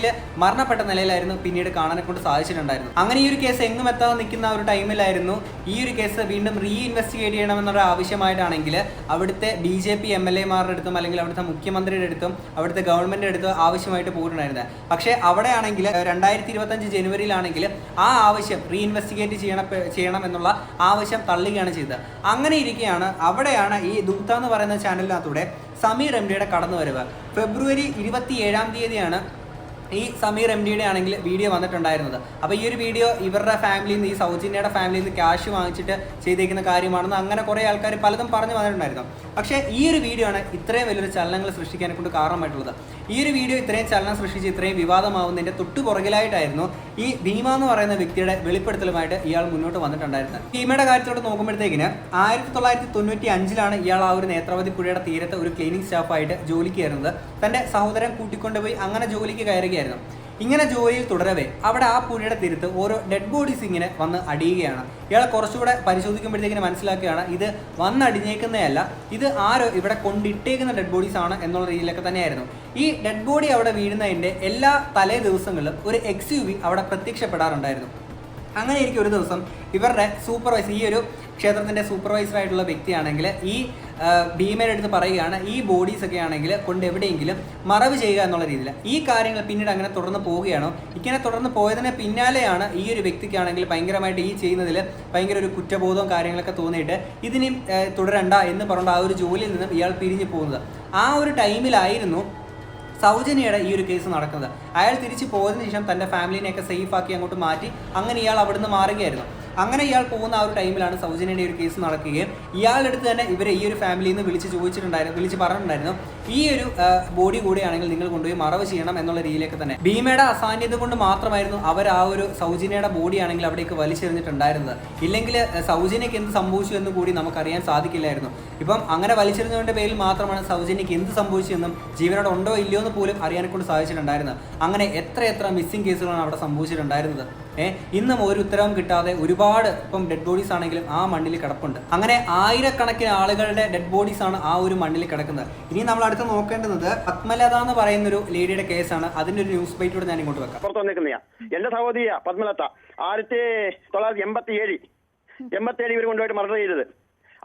പൊട്ടക്കിണറ്റിൽ മരണപ്പെട്ട നിലയിലായിരുന്നു പിന്നീട് കാണാനെ കൊണ്ട് സാധിച്ചിട്ടുണ്ടായിരുന്നു അങ്ങനെ ഈ ഒരു കേസ് എങ്ങും എത്താതെ നിൽക്കുന്ന ഒരു ടൈമിലായിരുന്നു ഈ ഒരു കേസ് വീണ്ടും റീ ഇൻവെസ്റ്റിഗേറ്റ് ചെയ്യണമെന്നുള്ള ആവശ്യമായിട്ടാണെങ്കിൽ അവിടുത്തെ B J P M L എമാരുടെ അടുത്തും അല്ലെങ്കിൽ അവിടുത്തെ മുഖ്യമന്ത്രിയുടെ അടുത്തും അവിടുത്തെ ഗവൺമെന്റിന്റെ അടുത്തും ആവശ്യമായിട്ട് പോയിട്ടുണ്ടായിരുന്നത്. പക്ഷേ അവിടെയാണെങ്കിൽ രണ്ടായിരത്തി ഇരുപത്തഞ്ച് ജനുവരിയിലാണെങ്കിൽ ആ ആവശ്യം റീ ഇൻവെസ്റ്റിഗേറ്റ് ചെയ്യണം ചെയ്യണം എന്നുള്ള ആവശ്യം തള്ളുകയാണ് ചെയ്തത്. അങ്ങനെ ഇരിക്കുകയാണ് അവിടെയാണ് ഈ ദൂത്ത എന്ന് പറയുന്ന ചാനലിനകത്തൂടെ സമീർ എം ഡിയുടെ കടന്നു വരവ് ഫെബ്രുവരി ഇരുപത്തി ഏഴാം തീയതിയാണ് ഈ സമീർ എം ഡിയുടെ ആണെങ്കിൽ വീഡിയോ വന്നിട്ടുണ്ടായിരുന്നത്. അപ്പോൾ ഈ ഒരു വീഡിയോ ഇവരുടെ ഫാമിലിയിൽ നിന്ന് ഈ സൗജന്യയുടെ ഫാമിലിയിൽ നിന്ന് ക്യാഷ് വാങ്ങിച്ചിട്ട് ചെയ്തേക്കുന്ന കാര്യമാണെന്ന് അങ്ങനെ കുറേ ആൾക്കാർ പലതും പറഞ്ഞു വന്നിട്ടുണ്ടായിരുന്നു. പക്ഷേ ഈ ഒരു വീഡിയോ ആണ് ഇത്രയും വലിയൊരു ചലനങ്ങൾ സൃഷ്ടിക്കാനെ കൊണ്ട് കാരണമായിട്ടുള്ളത്. ഈ ഒരു വീഡിയോ ഇത്രയും ചലനം സൃഷ്ടിച്ച് ഇത്രയും വിവാദമാവുന്നതിന്റെ തൊട്ടു പുറകിലായിട്ടായിരുന്നു ഈ ഭീമ എന്ന് പറയുന്ന വ്യക്തിയുടെ വെളിപ്പെടുത്തലുമായിട്ട് ഇയാൾ മുന്നോട്ട് വന്നിട്ടുണ്ടായിരുന്നത്. ഭീമയുടെ കാര്യത്തോട് നോക്കുമ്പോഴത്തേക്കിന് ആയിരത്തി തൊള്ളായിരത്തി തൊണ്ണൂറ്റി അഞ്ചിലാണ് ഇയാൾ ആ ഒരു നേത്രാവതി പുഴയുടെ തീരത്ത് ഒരു ക്ലീനിങ് സ്റ്റാഫായിട്ട് ജോലിക്ക് കയറുന്നത്. തന്റെ സഹോദരൻ കൂട്ടിക്കൊണ്ടുപോയി അങ്ങനെ ജോലിക്ക് കയറുകയായിരുന്നു. ഇങ്ങനെ ജോലിയിൽ തുടരവേ അവിടെ ആ പുലിയുടെ തീരത്ത് ഓരോ ഡെഡ് ബോഡീസ് ഇങ്ങനെ വന്ന് അടിയുകയാണ്. ഇയാളെ കുറച്ചുകൂടെ പരിശോധിക്കുമ്പോഴത്തേക്കിന് മനസ്സിലാക്കുകയാണ് ഇത് വന്നടിഞ്ഞേക്കുന്നതല്ല ഇത് ആരോ ഇവിടെ കൊണ്ടിട്ടേക്കുന്ന ഡെഡ് ബോഡീസ് ആണ് എന്നുള്ള രീതിയിലൊക്കെ തന്നെയായിരുന്നു. ഈ ഡെഡ് ബോഡി അവിടെ വീഴുന്നതിന്റെ എല്ലാ തലേ ദിവസങ്ങളിലും ഒരു എക്സ് യു വി അവിടെ പ്രത്യക്ഷപ്പെടാറുണ്ടായിരുന്നു. അങ്ങനെ എനിക്ക് ഒരു ദിവസം ഇവരുടെ സൂപ്പർവൈസർ ഈ ഒരു ക്ഷേത്രത്തിന്റെ സൂപ്പർവൈസർ ആയിട്ടുള്ള വ്യക്തിയാണെങ്കിൽ ഈ ഭീമയുടെ അടുത്ത് പറയുകയാണ് ഈ ബോഡീസ് ഒക്കെ ആണെങ്കിൽ കൊണ്ട് എവിടെയെങ്കിലും മറവ് ചെയ്യുക എന്നുള്ള രീതിയിൽ ഈ കാര്യങ്ങൾ പിന്നീട് അങ്ങനെ തുടർന്ന് പോവുകയാണോ? ഇങ്ങനെ തുടർന്ന് പോയതിന് പിന്നാലെയാണ് ഈ ഒരു വ്യക്തിക്കാണെങ്കിൽ ഭയങ്കരമായിട്ട് ഈ ചെയ്യുന്നതിൽ ഭയങ്കര ഒരു കുറ്റബോധവും കാര്യങ്ങളൊക്കെ തോന്നിയിട്ട് ഇതിനി തുടരണ്ട എന്ന് പറഞ്ഞുകൊണ്ട് ആ ഒരു ജോലിയിൽ നിന്നും ഇയാൾ പിരിഞ്ഞു പോകുന്നത്. ആ ഒരു ടൈമിലായിരുന്നു സൗജന്യയുടെ ഈ ഒരു കേസ് നടക്കുന്നത്. അയാൾ തിരിച്ചു പോയതിനു ശേഷം തന്റെ ഫാമിലിനെയൊക്കെ സേഫ് ആക്കി അങ്ങോട്ട് മാറ്റി അങ്ങനെ ഇയാൾ അവിടുന്ന് മാറുകയായിരുന്നു. അങ്ങനെ ഇയാൾ പോകുന്ന ആ ഒരു ടൈമിലാണ് സൗജന്യയുടെ ഒരു കേസ് നടക്കുകയും ഇയാളുടെ അടുത്ത് തന്നെ ഇവരെ ഈ ഒരു ഫാമിലിയിൽ നിന്ന് വിളിച്ച് ചോദിച്ചിട്ടുണ്ടായിരുന്നു വിളിച്ച് പറഞ്ഞിട്ടുണ്ടായിരുന്നു. ഈ ഒരു ബോഡി കൂടിയാണെങ്കിൽ നിങ്ങൾ കൊണ്ടുപോയി മറവ് ചെയ്യണം എന്നുള്ള രീതിയിലേക്ക് തന്നെ. ഭീമയുടെ അസാന്നിധ്യം കൊണ്ട് മാത്രമായിരുന്നു അവർ ആ ഒരു സൗജന്യയുടെ ബോഡി ആണെങ്കിൽ അവിടേക്ക് വലിച്ചെറിഞ്ഞിട്ടുണ്ടായിരുന്നത്. ഇല്ലെങ്കിൽ സൗജന്യക്ക് എന്ത് സംഭവിച്ചു എന്ന് കൂടി നമുക്കറിയാൻ സാധിക്കില്ലായിരുന്നു. ഇപ്പം അങ്ങനെ വലിച്ചെറിഞ്ഞതിന്റെ പേരിൽ മാത്രമാണ് സൗജന്യക്ക് എന്ത് സംഭവിച്ചു എന്നും ജീവനോടെ ഉണ്ടോ ഇല്ലയോ എന്ന് പോലും അറിയാനെ കൊണ്ട് സാധിച്ചിട്ടുണ്ടായിരുന്നത്. അങ്ങനെ എത്ര എത്ര മിസ്സിംഗ് കേസുകളാണ് അവിടെ സംഭവിച്ചിട്ടുണ്ടായിരുന്നത്. ഇന്നും ഒരു ഉത്തരവും കിട്ടാതെ ഒരുപാട് ഇപ്പം ഡെഡ് ബോഡീസ് ആണെങ്കിലും ആ മണ്ണിൽ കിടപ്പുണ്ട്. അങ്ങനെ ആയിരക്കണക്കിന് ആളുകളുടെ ഡെഡ് ബോഡീസ് ആണ് ആ ഒരു മണ്ണിൽ കിടക്കുന്നത്. ഇനി നമ്മൾ അടുത്ത് നോക്കേണ്ടത് പത്മലത എന്ന് പറയുന്ന ഒരു ലേഡിയുടെ കേസാണ് അതിന്റെ ഒരു ന്യൂസ് ബൈറ്റോട് ഞാൻ ഇങ്ങോട്ട് വെക്കാം. പുറത്തു വന്നിരിക്കുന്നയാ എന്റെ സഹോദരിയ പത്മലത. ആയിരത്തി തൊള്ളായിരത്തി എൺപത്തി ഏഴ് എൺപത്തി ഏഴ് ഇവർ കൊണ്ടുപോയിട്ട് മർഡർ ചെയ്തത്.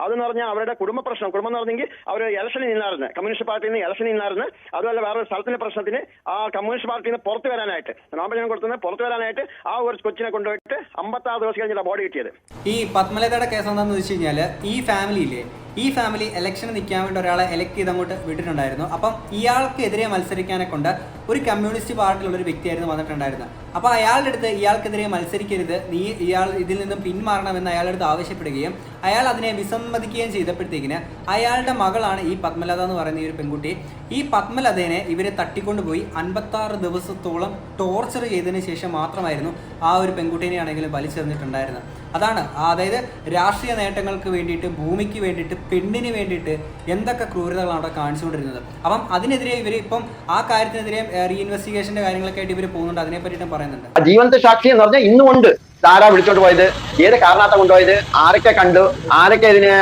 അതെന്ന് പറഞ്ഞാൽ അവരുടെ കുടുംബ പ്രശ്നം. കുടുംബം എന്ന് പറഞ്ഞെങ്കിൽ അവർ ഇലക്ഷനിൽ നിന്നായിരുന്നു. കമ്മ്യൂണിസ്റ്റ് പാർട്ടിയിൽ നിന്ന് ഇലക്ഷനിൽ നിന്നായിരുന്നു. അതുപോലെ വേറെ ഒരു സ്ഥലത്തിന്റെ പ്രശ്നത്തിന് ആ കമ്മ്യൂണിസ്റ്റ് പാർട്ടിയിൽ നിന്ന് പുറത്തു വരാനായിട്ട് നോമ്പലിനെ കൊടുത്തുനിന്ന് പുറത്തു വരാനായിട്ട് ആ ഒരു കൊച്ചിനെ കൊണ്ടുപോയിട്ട് അമ്പത്താറ് ദിവസം കഴിഞ്ഞിട്ട് ബോഡി കിട്ടിയത്. ഈ പത്മലതയുടെ കേസ് എന്താണെന്ന് വെച്ച് കഴിഞ്ഞാൽ ഈ ഫാമിലിയിലെ ഈ ഫാമിലി ഇലക്ഷന് നിൽക്കാൻ വേണ്ടി ഒരാളെ എലക്ട് ചെയ്ത് അങ്ങോട്ട് വിട്ടിട്ടുണ്ടായിരുന്നു. അപ്പം ഇയാൾക്കെതിരെ മത്സരിക്കാനെ കൊണ്ട് ഒരു കമ്മ്യൂണിസ്റ്റ് പാർട്ടിയിലുള്ള ഒരു വ്യക്തിയായിരുന്നു വന്നിട്ടുണ്ടായിരുന്നത്. അപ്പോൾ അയാളുടെ അടുത്ത് ഇയാൾക്കെതിരെ മത്സരിക്കരുത്. നീ ഇയാൾ ഇതിൽ നിന്നും പിന്മാറണമെന്ന് അയാളുടെ അടുത്ത് ആവശ്യപ്പെടുകയും അയാൾ അതിനെ വിസമ്മതിക്കുകയും ചെയ്തപ്പോഴത്തേക്കിന് അയാളുടെ മകളാണ് ഈ പത്മലത എന്ന് പറയുന്ന ഈ ഒരു പെൺകുട്ടി. ഈ പത്മലതേനെ ഇവരെ തട്ടിക്കൊണ്ടുപോയി അൻപത്താറ് ദിവസത്തോളം ടോർച്ചർ ചെയ്തതിന് ശേഷം മാത്രമായിരുന്നു ആ ഒരു പെൺകുട്ടീനെ ആണെങ്കിലും വലിച്ചെറിഞ്ഞിട്ടുണ്ടായിരുന്നത്. അതാണ് അതായത് രാഷ്ട്രീയ നേട്ടങ്ങൾക്ക് വേണ്ടിയിട്ട് ഭൂമിക്ക് വേണ്ടിയിട്ട് പെണ്ണിന് വേണ്ടിയിട്ട് എന്തൊക്കെ ക്രൂരതകളാണ് അവിടെ കാണിച്ചുകൊണ്ടിരുന്നത്. അപ്പം അതിനെതിരെ ഇവർ ഇപ്പം ആ കാര്യത്തിനെതിരെ റീ ഇൻവെസ്റ്റിഗേഷന്റെ കാര്യങ്ങളൊക്കെ ആയിട്ട് ഇവർ പോകുന്നുണ്ട്. അതിനെ പറ്റിയിട്ടും പറയുന്നുണ്ട്. ജീവന്ത സാക്ഷി എന്ന് പറഞ്ഞാൽ ഇന്നും ഉണ്ട് ആരാ വിളിച്ചോണ്ട് പോയത്? ഏത് കാരണത്താ കൊണ്ടുപോയത്? ആരൊക്കെ കണ്ടു? ആരൊക്കെ ഇതിന്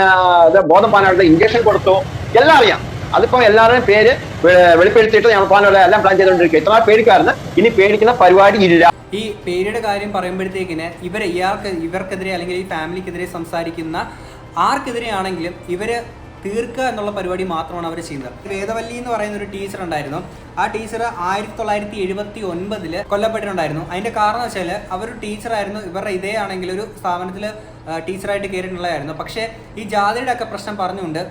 ഇത് ബോധം പാനായിട്ട് ഇഞ്ചക്ഷൻ കൊടുത്തു? എല്ലാം അറിയാം. അതിപ്പോ എല്ലാവരുടെയും പേര് വെളിപ്പെടുത്തിയിട്ട് ഞങ്ങൾ പറഞ്ഞ എല്ലാം പ്ലാൻ ചെയ്തുകൊണ്ടിരിക്കുക ഇത്ര പേടിക്കാരന് ഇനി പേടിക്കുന്ന പരിപാടി ഇല്ല. ഈ പേരുടെ കാര്യം പറയുമ്പോഴത്തേക്കിന് ഇവർ ഇയാൾക്ക് ഇവർക്കെതിരെ അല്ലെങ്കിൽ ഈ ഫാമിലിക്കെതിരെ സംസാരിക്കുന്ന ആർക്കെതിരെയാണെങ്കിലും ഇവർ തീർക്കുക എന്നുള്ള പരിപാടി മാത്രമാണ് അവർ ചെയ്യുന്നത്. വേദവല്ലി എന്ന് പറയുന്ന ഒരു ടീച്ചർ ഉണ്ടായിരുന്നു. ആ ടീച്ചർ ആയിരത്തി തൊള്ളായിരത്തി എഴുപത്തി ഒൻപതിൽ കൊല്ലപ്പെട്ടിട്ടുണ്ടായിരുന്നു. അതിന്റെ കാരണം വെച്ചാൽ അവർ ടീച്ചറായിരുന്നു ഇവരുടെ ഇതേ ആണെങ്കിൽ ഒരു സ്ഥാപനത്തിൽ ടീച്ചറായിട്ട് കയറിയിട്ടുള്ളതായിരുന്നു. പക്ഷേ ഈ ജാതിയുടെ ഒക്കെ പ്രശ്നം പറഞ്ഞുകൊണ്ട്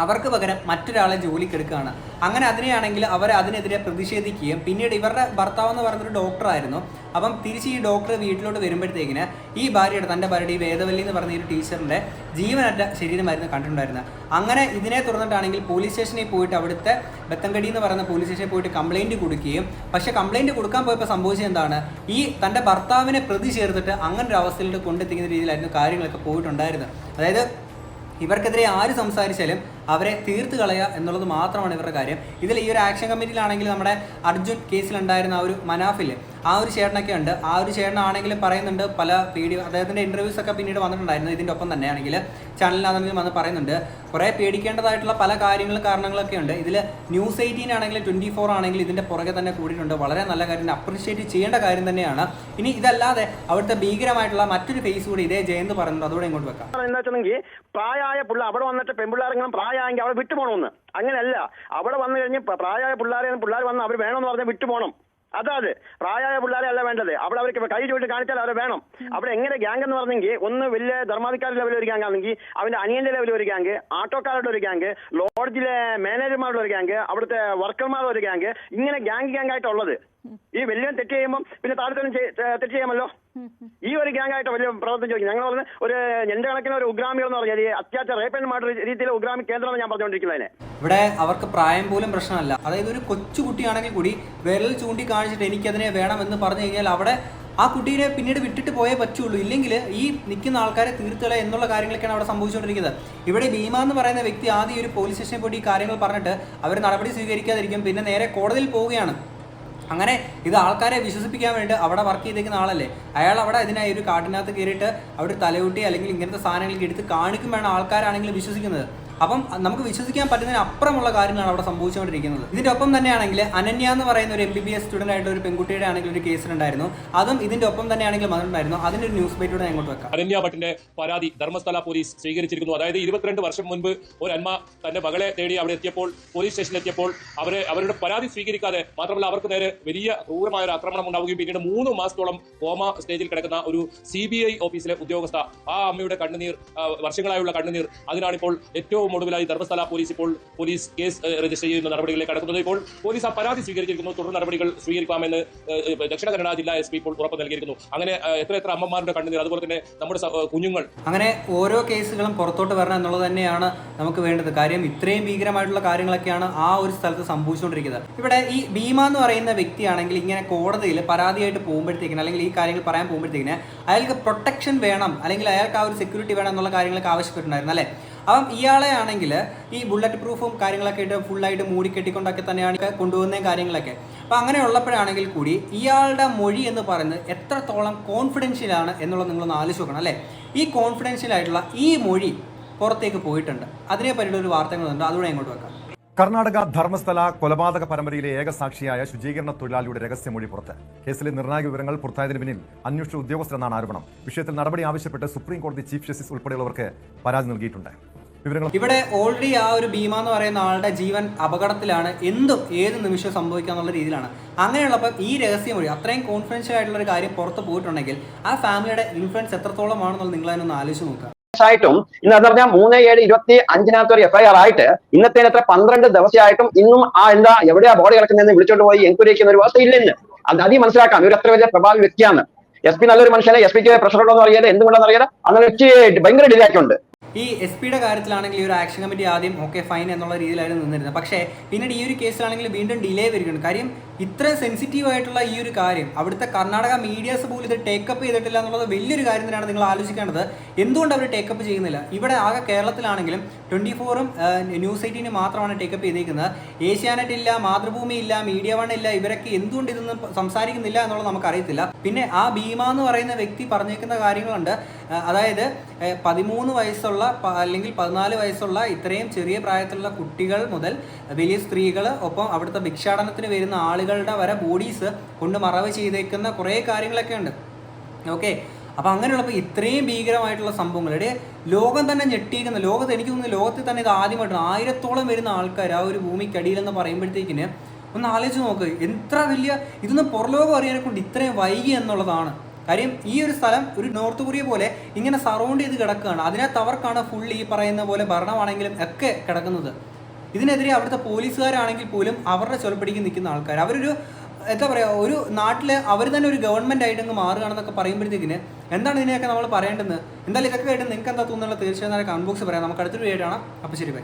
അവർക്ക് പകരം മറ്റൊരാളെ ജോലിക്ക് എടുക്കുകയാണ് അങ്ങനെ അതിനെയാണെങ്കിൽ അവർ അതിനെതിരെ പ്രതിഷേധിക്കുകയും പിന്നീട് ഇവരുടെ ഭർത്താവ് എന്ന് പറയുന്നൊരു ഡോക്ടറായിരുന്നു. അപ്പം തിരിച്ച് ഈ ഡോക്ടർ വീട്ടിലോട്ട് വരുമ്പോഴത്തേക്കിന് ഈ ഭാര്യയുടെ തന്റെ ഭാര്യയുടെ ഈ വേദവല്ലി എന്ന് പറഞ്ഞ ഒരു ടീച്ചറിന്റെ ജീവനറ്റ ശരീരമായിരുന്നു കണ്ടിട്ടുണ്ടായിരുന്നത്. അങ്ങനെ ഇതിനെ തുറന്നിട്ടാണെങ്കിൽ പോലീസ് സ്റ്റേഷനിൽ പോയിട്ട് അവിടുത്തെ ബത്തങ്കടി എന്ന് പറയുന്ന പോലീസ് സ്റ്റേഷനിൽ പോയിട്ട് കംപ്ലൈന്റ് കൊടുക്കുകയും പക്ഷേ കംപ്ലൈന്റ് കൊടുക്കാൻ പോയപ്പോൾ സംഭവിച്ചത് എന്താണ്? ഈ തന്റെ ഭർത്താവിനെ പ്രതി ചേർത്തിട്ട് അങ്ങനെ ഒരു അവസ്ഥയിലോട്ട് കൊണ്ടെത്തിക്കുന്ന രീതിയിലായിരുന്നു കാര്യങ്ങളൊക്കെ പോയിട്ടുണ്ടായിരുന്നത്. അതായത് ഇവർക്കെതിരെ ആര് സംസാരിച്ചാലും അവരെ തീർത്ത് കളയുക എന്നുള്ളത് മാത്രമാണ് ഇവരുടെ കാര്യം. ഇതിൽ ഈ ഒരു ആക്ഷൻ കമ്മിറ്റിയിലാണെങ്കിൽ നമ്മുടെ അർജുൻ കേസിലുണ്ടായിരുന്ന ആ ഒരു മനാഫിൽ ആ ഒരു ചേട്ടനൊക്കെ ഉണ്ട്. ആ ഒരു ചേട്ടനാണെങ്കിൽ പറയുന്നുണ്ട് പല വീഡിയോ അദ്ദേഹത്തിന്റെ ഇന്റർവ്യൂസ് ഒക്കെ പിന്നീട് വന്നിട്ടുണ്ടായിരുന്നു. ഇതിന്റെ ഒപ്പം തന്നെ ആണെങ്കിൽ ചാനലിനാണെങ്കിലും വന്ന് പറയുന്നുണ്ട്. കുറേ പേടിക്കേണ്ടതായിട്ടുള്ള പല കാര്യങ്ങളും കാരണങ്ങളൊക്കെ ഉണ്ട്. ഇതിൽ ന്യൂസ് എയ്റ്റീൻ ആണെങ്കിൽ ട്വന്റി ഫോർ ആണെങ്കിൽ ഇതിന്റെ പുറകെ തന്നെ കൂടിയിട്ടുണ്ട്. വളരെ നല്ല കാര്യം അപ്രീഷിയേറ്റ് ചെയ്യേണ്ട കാര്യം തന്നെയാണ്. ഇനി ഇതല്ലാതെ അവിടുത്തെ ഭീകരമായിട്ടുള്ള മറ്റൊരു ഫേസ് കൂടി ഇതേ ജയന്ത് പറയുന്നുണ്ട്. അതോടെ ഇങ്ങോട്ട് വെക്കാം. എന്താ വെച്ചിട്ടുണ്ടെങ്കിൽ പ്രായമായ പിള്ള അവിടെ വന്നിട്ട് പെൺപിള്ളേരെങ്കിലും പ്രായമായെങ്കിൽ അവിടെ വിട്ടു പോകണമെന്ന് അങ്ങനെയല്ല. അവിടെ വന്നു കഴിഞ്ഞ് പ്രായമായ പിള്ളേരെ പിള്ളേർ വന്ന് അവർ വേണമെന്ന് പറഞ്ഞാൽ വിട്ടു പോകണം അതാത് പ്രായമായ പിള്ളേരെ അല്ല വേണ്ടത്. അവിടെ അവർക്ക് കൈ ചൂണ്ടി കാണിച്ചാൽ അവരെ വേണം. അവിടെ എങ്ങനെ ഗ്യാങ് എന്ന് പറഞ്ഞെങ്കിൽ ഒന്ന് വലിയ ധർമാധികാരി ലെവലിൽ ഒരു ഗ്യാങ് ആണെങ്കിൽ അവന്റെ അനിയന്റെ ലെവലിൽ ഒരു ഗ്യാങ് ആട്ടോക്കാരുടെ ഒരു ഗ്യാങ് ലോഡ്ജിലെ മാനേജർമാരുടെ ഒരു ഗ്യാങ് അവിടുത്തെ വർക്കർമാരുടെ ഒരു ഗ്യാങ് ഇങ്ങനെ ഗ്യാങ് ഗ്യാങ് ആയിട്ടുള്ളത് ഈ വലിയ തെറ്റ് ചെയ്യുമ്പോൾ പിന്നെ താഴത്തെ തെറ്റ് ചെയ്യാമല്ലോ? ഈ ഒരു ഗ്യാങ് ആയിട്ട് വലിയ പ്രവർത്തനം ചോദിക്കും. ഞങ്ങൾ പറഞ്ഞ ഒരു എന്റെ കണക്കിന് ഒരു ഉഗ്രാമികൾ എന്ന് പറഞ്ഞാൽ ഈ അത്യാಚಾರ റേപ്പ് ആൻഡ് മർഡർ രീതിയിലെ ഉഗ്രാമി കേന്ദ്രമാണ് ഞാൻ പറഞ്ഞുകൊണ്ടിരിക്കുന്നതിനെ. ഇവിടെ അവർക്ക് പ്രായം പോലും പ്രശ്നമല്ല. അതായത് ഒരു കൊച്ചുകുട്ടിയാണെങ്കിൽ കൂടി വിരൽ ചൂണ്ടി കാണിച്ചിട്ട് എനിക്കതിനെ വേണമെന്ന് പറഞ്ഞു കഴിഞ്ഞാൽ അവിടെ ആ കുട്ടീനെ പിന്നീട് വിട്ടിട്ട് പോയേ പറ്റുള്ളൂ. ഇല്ലെങ്കിൽ ഈ നിൽക്കുന്ന ആൾക്കാരെ തീർത്തുകളെ എന്നുള്ള കാര്യങ്ങളൊക്കെയാണ് അവിടെ സംഭവിച്ചുകൊണ്ടിരിക്കുന്നത്. ഇവിടെ ഭീമ എന്ന് പറയുന്ന വ്യക്തി ആദ്യം ഒരു പോലീസ് സ്റ്റേഷനിൽ പോയിട്ട് ഈ കാര്യങ്ങൾ പറഞ്ഞിട്ട് അവർ നടപടി സ്വീകരിക്കാതിരിക്കും. പിന്നെ നേരെ കോടതിയിൽ പോവുകയാണ്. അങ്ങനെ ഇത് ആൾക്കാരെ വിശ്വസിപ്പിക്കാൻ വേണ്ടി അവിടെ വർക്ക് ചെയ്തേക്കുന്ന ആളല്ലേ? അയാൾ അവിടെ ഇതിനായി ഒരു കാട്ടിനകത്ത് കയറിയിട്ട് അവിടെ തലയൂട്ടി അല്ലെങ്കിൽ ഇങ്ങനത്തെ സാധനങ്ങൾ എടുത്ത് കാണിക്കുമ്പോഴാണ് ആൾക്കാരാണെങ്കിൽ വിശ്വസിക്കുന്നത്. അപ്പം നമുക്ക് വിശ്വസിക്കാൻ പറ്റുന്നതിന് അപ്പുറമുള്ള കാര്യങ്ങളാണ് അവിടെ സംഭവിച്ചുകൊണ്ടിരിക്കുന്നത്. ഇതിന്റെ ഒപ്പം തന്നെയാണെങ്കിൽ അനന്യ എന്ന് പറയുന്ന ഒരു M B B S student ആയിട്ട് ഒരു പെൺകുട്ടിയുടെ ആണെങ്കിൽ ഒരു കേസിലുണ്ടായിരുന്നു അതും ഇതിന്റെ ഒപ്പം തന്നെയാണെങ്കിൽ വന്നിട്ടുണ്ടായിരുന്നു. അതിന്റെ ഒരു ന്യൂസ് ബൈറ്റോടെ അങ്ങോട്ട് വെക്കാം. അനന്യ ഭട്ടിന്റെ പരാതി ധർമ്മസ്ഥല പോലീസ് സ്വീകരിച്ചിരിക്കുന്നു. അതായത് ഇരുപത്തിരണ്ട് വർഷം മുൻപ് ഒരു അന്മ തന്റെ മകളെ തേടി അവിടെ എത്തിയപ്പോൾ പോലീസ് സ്റ്റേഷനിൽ എത്തിയപ്പോൾ അവരെ അവരുടെ പരാതി സ്വീകരിക്കാതെ മാത്രമല്ല അവർക്ക് നേരെ വലിയ ക്രൂരമായ ഒരു ആക്രമണം ഉണ്ടാവുകയും പിന്നീട് മൂന്ന് മാസത്തോളം കോമ സ്റ്റേജിൽ കിടക്കുന്ന ഒരു സി ബി ഐ ഓഫീസിലെ ഉദ്യോഗസ്ഥ ആ അമ്മയുടെ കണ്ണുനീർ വർഷങ്ങളായുള്ള കണ്ണുനീർ. അതിനാണിപ്പോൾ ഏറ്റവും ഒടുവിലായി ധർമ്മസ്ഥല പോലീസ് ഇപ്പോൾ പോലീസ് കേസ് രജിസ്റ്റർ ചെയ്യുന്ന നടപടികളിലേക്ക് കടക്കുന്നത്. ഇപ്പോൾ പോലീസ് ആ പരാതി സ്വീകരിച്ചിരിക്കുന്നു. തുടർ നടപടികൾ സ്വീകരിക്കാമെന്ന് ദക്ഷിണ കന്നഡ ജില്ലാ എസ് പി ഇപ്പോൾ ഉറപ്പ് നൽകിയിരിക്കുന്നു. അങ്ങനെ എത്ര എത്ര അമ്മമാരുടെ കണ്ണുനീർ അതുപോലെ തന്നെ നമ്മുടെ കുഞ്ഞുങ്ങൾ. അങ്ങനെ ഓരോ കേസുകളും പുറത്തോട്ട് വരണം എന്നുള്ളത് തന്നെയാണ് നമുക്ക് വേണ്ടത്. കാര്യം ഇത്രയും ഭീകരമായിട്ടുള്ള കാര്യങ്ങളൊക്കെയാണ് ആ ഒരു സ്ഥലത്ത് സംഭവിച്ചുകൊണ്ടിരിക്കുന്നത്. ഇവിടെ ഈ ഭീമ എന്ന് പറയുന്ന വ്യക്തിയാണെങ്കിൽ ഇങ്ങനെ കോടതിയിൽ പരാതിയായിട്ട് പോകുമ്പോഴത്തേക്കിന് അല്ലെങ്കിൽ ഈ കാര്യങ്ങൾ പറയാൻ പോകുമ്പോഴത്തേക്കിന് അയാൾക്ക് പ്രൊട്ടക്ഷൻ വേണം അല്ലെങ്കിൽ അയാൾക്ക് ആ ഒരു സെക്യൂരിറ്റി വേണം എന്നുള്ള കാര്യങ്ങളൊക്കെ ആവശ്യപ്പെട്ടിട്ടുണ്ടായിരുന്നു അല്ലേ? അപ്പം ഇയാളെ ആണെങ്കിൽ ഈ ബുള്ളറ്റ് പ്രൂഫും കാര്യങ്ങളൊക്കെ ഇട്ട് ഫുള്ളായിട്ട് മൂടിക്കെട്ടിക്കൊണ്ടൊക്കെ തന്നെയാണ് കൊണ്ടുപോകുന്ന കാര്യങ്ങളൊക്കെ. അപ്പം അങ്ങനെ ഉള്ളപ്പോഴാണെങ്കിൽ കൂടി ഇയാളുടെ മൊഴി എന്ന് പറയുന്നത് എത്രത്തോളം കോൺഫിഡൻഷ്യലാണ് എന്നുള്ളത് നിങ്ങളൊന്ന് ആലോചിച്ച് നോക്കണം അല്ലേ? ഈ കോൺഫിഡൻഷ്യൽ ആയിട്ടുള്ള ഈ മൊഴി പുറത്തേക്ക് പോയിട്ടുണ്ട്. അതിനെ പറ്റിയുള്ള ഒരു വാർത്തകളുണ്ട്. അതുകൂടെ ഇങ്ങോട്ട് വെക്കാം. കർണാടക ധർമ്മസ്ഥല കൊലപാതക പരമ്പരയിലെ ഏക സാക്ഷിയായ ശുചീകരണ തൊഴിലാളിയുടെ രഹസ്യമൊഴി പുറത്ത്. കേസിലെ നിർണായക വിവരങ്ങൾ പുറത്തായതിനു പിന്നിൽ അന്വേഷണ ഉദ്യോഗസ്ഥരെന്നാണ് ആരോപണം. വിഷയത്തിൽ നടപടി ആവശ്യപ്പെട്ട് സുപ്രീം കോടതി ചീഫ് ജസ്റ്റിസ് ഉൾപ്പെടെയുള്ളവർക്ക് പരാതി നൽകിയിട്ടുണ്ട്. ഇവിടെ ഓൾറെഡി ആ ഒരു ഭീമ എന്ന് പറയുന്ന ആളുടെ ജീവൻ അപകടത്തിലാണ്. എന്തും ഏത് നിമിഷം സംഭവിക്കുക എന്നുള്ള രീതിയിലാണ്. അങ്ങനെയുള്ളപ്പോൾ ഈ രഹസ്യം വഴി അത്രയും കോൺഫിഡൻഷ്യൽ ആയിട്ടുള്ള ഒരു കാര്യം പുറത്ത് പോയിട്ടുണ്ടെങ്കിൽ ആ ഫാമിലിയുടെ ഇൻഫ്ലുവൻസ് എത്രത്തോളമാണെന്നുള്ളത് നിങ്ങൾ അതിനൊന്ന് ആലോചിച്ച് നോക്കുക. ആയിട്ടും ഇന്ന് എന്ന് പറഞ്ഞാൽ മൂന്ന് ഏഴ് ഇരുപത്തി അഞ്ചിനകത്ത് ഒരു എഫ്ഐആർ ആയിട്ട് ഇന്നത്തെ എത്ര പന്ത്രണ്ട് ദിവസമായിട്ടും ഇന്നും ആ എന്താ എവിടെയാ ബോഡി കിടക്കുന്നതെന്ന് വിളിച്ചോണ്ട് പോയി എൻക്വയറി ചെയ്യുന്ന ഒരു അവസ്ഥ ഇല്ലെന്ന് അത് അതി മനസ്സിലാക്കാം. ഇവർ എത്ര വലിയ പ്രഭാവി വ്യക്തിയാണ്. എസ് പി നല്ലൊരു മനുഷ്യനെ. എസ് പിക്ക് പ്രഷർ ഉണ്ടോ എന്ന് അറിയാതെ എന്തുകൊണ്ടാണെന്ന് അറിയാതെ അങ്ങനെ ഭയങ്കര ഡിലേ ഈ എസ് പിയുടെ കാര്യത്തിലാണെങ്കിൽ ഈ ഒരു ആക്ഷൻ കമ്മിറ്റി ആദ്യം ഓക്കെ ഫൈൻ എന്നുള്ള രീതിയിലായിരുന്നു നിന്നിരുന്നത്. പക്ഷേ പിന്നീട് ഈ ഒരു കേസിലാണെങ്കിൽ വീണ്ടും ഡിലേ വരികയാണ്. കാര്യം ഇത്രയും സെൻസിറ്റീവ് ആയിട്ടുള്ള ഈ ഒരു കാര്യം അവിടുത്തെ കർണാടക മീഡിയാസ് പോലും ഇത് ടേക്കപ്പ് ചെയ്തിട്ടില്ല എന്നുള്ളത് വലിയൊരു കാര്യം തന്നെയാണ് നിങ്ങൾ ആലോചിക്കേണ്ടത്. എന്തുകൊണ്ട് അവർ ടേക്കപ്പ് ചെയ്യുന്നില്ല? ഇവിടെ ആകെ കേരളത്തിലാണെങ്കിലും ട്വന്റി ഫോറും ന്യൂസ് എയ്റ്റീനും മാത്രമാണ് ടേക്കപ്പ് ചെയ്തിരിക്കുന്നത് ഏഷ്യാനെറ്റ് ഇല്ല മാതൃഭൂമി ഇല്ല മീഡിയ വൺ ഇല്ല ഇവരൊക്കെ എന്തുകൊണ്ട് ഇതൊന്നും സംസാരിക്കുന്നില്ല എന്നുള്ളത് നമുക്കറിയത്തില്ല. പിന്നെ ആ ഭീമ എന്ന് പറയുന്ന വ്യക്തി പറഞ്ഞേക്കുന്ന കാര്യങ്ങളുണ്ട്. അതായത് പതിമൂന്ന് വയസ്സുള്ള അല്ലെങ്കിൽ പതിനാല് വയസ്സുള്ള ഇത്രയും ചെറിയ പ്രായത്തിലുള്ള കുട്ടികൾ മുതൽ വലിയ സ്ത്രീകൾ ഒപ്പം അവിടുത്തെ ഭിക്ഷാടനത്തിന് വരുന്ന ആളുകളുടെ വരെ ബോഡീസ് കൊണ്ട് മറവ് ചെയ്തേക്കുന്ന കുറേ കാര്യങ്ങളൊക്കെ ഉണ്ട് ഓക്കെ അപ്പൊ അങ്ങനെയുള്ളപ്പോൾ ഇത്രയും ഭീകരമായിട്ടുള്ള സംഭവങ്ങൾ. എടേ ലോകം തന്നെ ഞെട്ടിയിരിക്കുന്ന. ലോകത്ത് എനിക്ക് തോന്നുന്നു ലോകത്തിൽ തന്നെ ഇത് ആദ്യമായിട്ടാണ് ആയിരത്തോളം വരുന്ന ആൾക്കാർ ആ ഒരു ഭൂമിക്കടിയിലെന്ന് പറയുമ്പോഴത്തേക്കിന് ഒന്ന് ആലോചിച്ച് നോക്ക്. എത്ര വലിയ ഇതൊന്നും പുറലോകം അറിയാനെ കൊണ്ട് ഇത്രയും വൈകി എന്നുള്ളതാണ്. കാര്യം ഈ ഒരു സ്ഥലം ഒരു നോർത്ത് കൊറിയ പോലെ ഇങ്ങനെ സറൗണ്ട് ചെയ്ത് കിടക്കുകയാണ്. അതിനകത്ത് അവർക്കാണ് ഫുൾ ഈ പറയുന്ന പോലെ ഭരണമാണെങ്കിലും ഒക്കെ കിടക്കുന്നത്. ഇതിനെതിരെ അവിടുത്തെ പോലീസുകാരാണെങ്കിൽ പോലും അവരുടെ ചൊലപ്പടിക്ക് നിൽക്കുന്ന ആൾക്കാർ അവരൊരു എന്താ പറയുക ഒരു നാട്ടിൽ അവർ തന്നെ ഒരു ഗവൺമെന്റ് ആയിട്ട് അങ്ങ് മാറുകയാണെന്നൊക്കെ പറയുമ്പോഴത്തേക്കിന് എന്താണ് ഇതിനെയൊക്കെ നമ്മൾ പറയേണ്ടത്? എന്തായാലും ഇതൊക്കെ ആയിട്ട് നിങ്ങൾക്ക് എന്താ തോന്നുന്നത്? തീർച്ചയായും കമന്റ് ബോക്സ് പറയാം. നമുക്ക് അടുത്തൊരു വീഡിയോ കാണാം. അപ്പോൾ ശരി ബൈ